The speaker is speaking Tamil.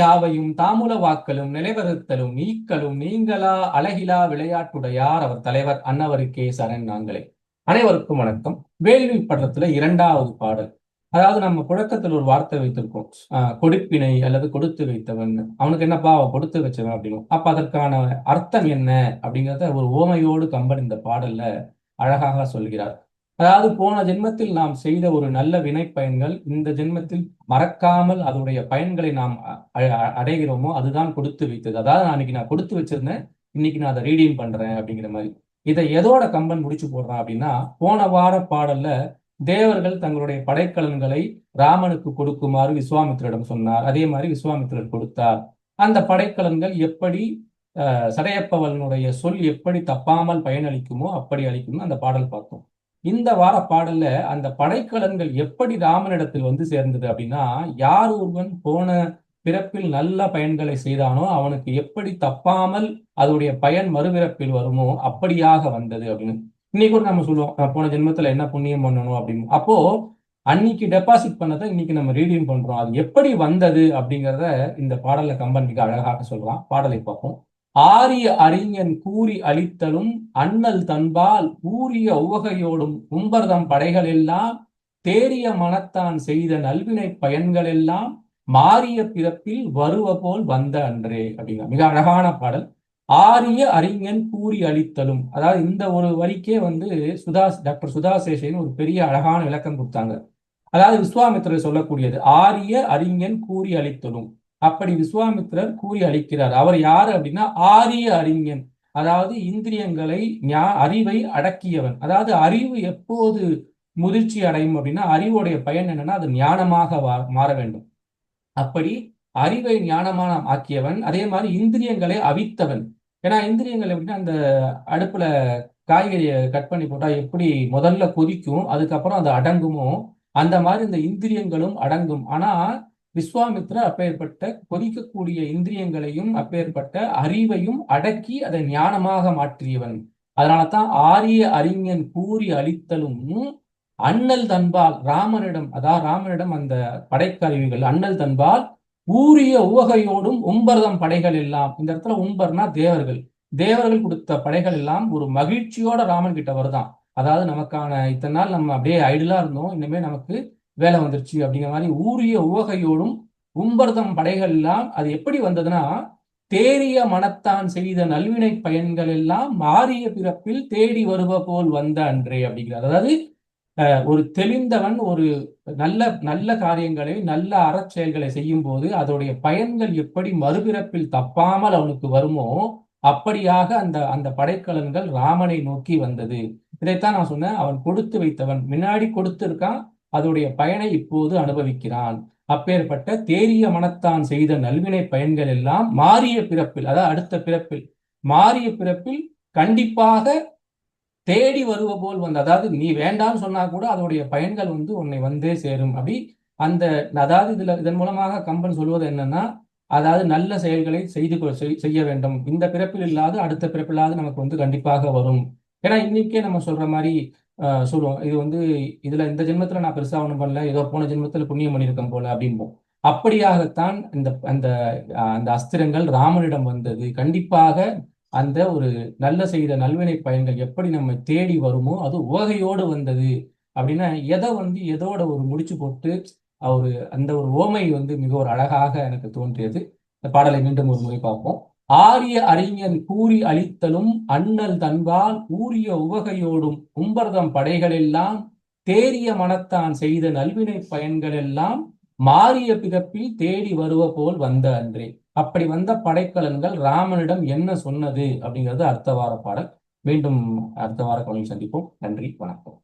யாவையும் தாமுல வாக்கலும் நிலைவருத்தலும் நீக்கலும் நீங்களா அழகிலா விளையாட்டுடையார் அவர் தலைவர் அன்னவருக்கே சரண் நாங்களே. அனைவருக்கும் வணக்கம். வேள்வி படத்துல இரண்டாவது பாடல். அதாவது நம்ம புழக்கத்தில் ஒரு வார்த்தை வைத்திருக்கோம். ஆஹ் கொடுப்பினை அல்லது கொடுத்து வைத்தவன். அவனுக்கு என்னப்பா அவ கொடுத்து வச்சவன் அப்படின்னு அப்ப அதற்கான அர்த்தம் என்ன அப்படிங்கிறத ஒரு ஓமையோடு கம்பன் இந்த பாடல்ல அழகாக சொல்கிறார். அதாவது போன ஜென்மத்தில் நாம் செய்த ஒரு நல்ல வினை பயன்கள் இந்த ஜென்மத்தில் மறக்காமல் அதோடைய பயன்களை நாம் அடைகிறோமோ அதுதான் கொடுத்து வைத்தது. அதாவது நான் இன்னைக்கு நான் கொடுத்து வச்சிருந்தேன் இன்னைக்கு நான் அதை ரீடீம் பண்றேன் அப்படிங்கிற மாதிரி. இதை எதோட கம்பன் முடிச்சு போடுறான் அப்படின்னா போன வார பாடல்ல தேவர்கள் தங்களுடைய படைக்கலன்களை ராமனுக்கு கொடுக்குமாறு விஸ்வாமித்திரிடம் சொன்னார். அதே மாதிரி விஸ்வாமித்திரர் கொடுத்தார். அந்த படைக்கலன்கள் எப்படி சடையப்பவனுடைய சொல் எப்படி தப்பாமல் பயனளிக்குமோ அப்படி அளிக்குமோ அந்த பாடல் பார்த்தோம். இந்த வார பாடல்ல அந்த படைக்கலன்கள் எப்படி ராமனிடத்தில் வந்து சேர்ந்தது அப்படின்னா யார் ஒருவன் போன பிறப்பில் நல்ல பயன்களை செய்தானோ அவனுக்கு எப்படி தப்பாமல் அதோடைய பயன் மறுபிறப்பில் வருமோ அப்படியாக வந்தது அப்படின்னு. இன்னைக்கு கூட நம்ம சொல்லுவோம் போன ஜென்மத்துல என்ன புண்ணியம் பண்ணணும் அப்படின்னு. அப்போ அன்னைக்கு டெபாசிட் பண்ணதை இன்னைக்கு நம்ம ரீடியூம் பண்றோம். அது எப்படி வந்தது அப்படிங்கிறத இந்த பாடல்ல கம்பன் மிக அழகாக சொல்லலாம் பாடலை பார்ப்போம். ஆரிய அறிஞன் கூறி அளித்தலும் அண்ணல் தன்பால் ஊரிய உவகையோடும் கும்பர்தம் படைகள் எல்லாம் தேரிய மனத்தான் செய்த நல்வினை பயன்கள் எல்லாம் மாறிய பிறப்பில் வருவ போல் வந்த அன்றே அப்படிங்கிற மிக அழகான பாடல். ஆரிய அறிஞன் கூறி அளித்தலும். அதாவது இந்த ஒரு வரிக்கே வந்து சுதா டாக்டர் சுதா சேஷன் ஒரு பெரிய அழகான விளக்கம் கொடுத்தாங்க. அதாவது விஸ்வாமித்திரர் சொல்லக்கூடியது ஆரிய அறிஞன் கூறி அளித்தலும். அப்படி விஸ்வாமித்திரர் கூறி அளிக்கிறார் அவர் யார் அப்படின்னா ஆரிய அறிஞன். அதாவது இந்திரியங்களை ஞா அறிவை அடக்கியவன். அதாவது அறிவு எப்போது முதிர்ச்சி அடையும் அப்படின்னா அறிவுடைய பயன் என்னன்னா அது ஞானமாக மாற வேண்டும். அப்படி அறிவை ஞானமான ஆக்கியவன் அதே மாதிரி இந்திரியங்களை அவித்தவன். ஏன்னா இந்திரியங்கள் எப்படின்னா அந்த அடுப்புல காய்கறியை கட் பண்ணி போட்டா எப்படி முதல்ல கொதிக்கும் அதுக்கப்புறம் அது அடங்குமோ அந்த மாதிரி இந்த இந்திரியங்களும் அடங்கும். ஆனா விஸ்வாமித்ரர் அப்பேற்பட்ட கொதிக்கக்கூடிய இந்திரியங்களையும் அப்பேற்பட்ட அறிவையும் அடக்கி அதை ஞானமாக மாற்றியவன். அதனால தான் ஆரிய அறிஞன் கூறி அளித்தலும் அண்ணல் தன்பால் ராமனிடம் அதாவது ராமனிடம் அந்த படைக்கருவிகள் அண்ணல் தன்பால் ஊரிய உவகையோடும் உம்பர்தம் படைகள் எல்லாம் இந்த இடத்துல உம்பர்னா தேவர்கள். தேவர்கள் கொடுத்த படைகள் எல்லாம் ஒரு மகிழ்ச்சியோட ராமன் கிட்ட வருதான். அதாவது நமக்கான இத்தனை நாள் நம்ம அப்படியே ஐடலா இருந்தோம் இனிமே நமக்கு வேலை வந்துருச்சு அப்படிங்கிற மாதிரி ஊரிய உவகையோடும் உம்பர்தம் படைகள் எல்லாம் அது எப்படி வந்ததுன்னா தேறிய மனத்தான் செய்த நல்வினை பயன்கள் எல்லாம் மாறிய பிறப்பில் தேடி வருவ போல் வந்த அன்றே அப்படிங்கிறார். அதாவது ஒரு தெளிந்தவன் ஒரு நல்ல நல்ல காரியங்களை நல்ல அறச்செயல்களை செய்யும் போது அதோடைய பயன்கள் எப்படி மறுபிறப்பில் தப்பாமல் அவனுக்கு வருமோ அப்படியாக அந்த அந்த படைக்கலன்கள் ராமனை நோக்கி வந்தது. இதைத்தான் நான் சொன்னேன். அவன் கொடுத்து வைத்தவன். முன்னாடி கொடுத்திருக்கான் அதோடைய பயனை இப்போது அனுபவிக்கிறான் அப்பேற்பட்ட தேரிய மனத்தான் செய்த நல்வினை பயன்கள் எல்லாம் மாறிய பிறப்பில் அதாவது அடுத்த பிறப்பில் மாறிய பிறப்பில் கண்டிப்பாக தேடி வருவ போல் வந்து அதாவது நீ வேண்டாம்னு சொன்னா கூட அதோடைய பயன்கள் வந்து உன்னை வந்தே சேரும். அப்படி அந்த அதாவது இதுல இதன் மூலமாக கம்பன் சொல்வது என்னன்னா அதாவது நல்ல செயல்களை செய்து செய்ய வேண்டும். இந்த பிறப்பில் இல்லாத அடுத்த பிறப்பில்லாத நமக்கு வந்து கண்டிப்பாக வரும். ஏன்னா இன்னைக்கே நம்ம சொல்ற மாதிரி சொல்லுவோம். இது வந்து இதுல இந்த ஜென்மத்துல நான் பெருசா ஒண்ணும் பண்ணல. ஏதோ போன ஜென்மத்துல புண்ணியம் பண்ணியிருக்கேன் போல அப்படின்போம். அப்படியாகத்தான் இந்த அந்த அந்த அஸ்திரங்கள் ராமனிடம் வந்தது. கண்டிப்பாக அந்த ஒரு நல்ல செய்த நல்வினை பயன்கள் எப்படி நம்ம தேடி வருமோ அது உவகையோடு வந்தது அப்படின்னா எதை வந்து எதோட ஒரு முடிச்சு போட்டு ஒரு அந்த ஒரு ஓமை வந்து மிக ஒரு அழகாக எனக்கு தோன்றியது. இந்த பாடலை மீண்டும் ஒரு முறை பார்ப்போம். ஆரிய அறிஞன் கூறி அளித்தலும் அண்ணல் தன்பால் ஊரிய உவகையோடும் உம்பர்தம் படைகளெல்லாம் தேரிய மனத்தான் செய்த நல்வினை பயன்கள் எல்லாம் மாறிய பிறப்பில் தேடி வருவ போல் வந்த அன்றே. அப்படி வந்த படைக்கலன்கள் ராமனிடம் என்ன சொன்னது அப்படிங்கிறது அடுத்த வார பாடல். மீண்டும் அடுத்த வார சந்திப்போம். நன்றி வணக்கம்.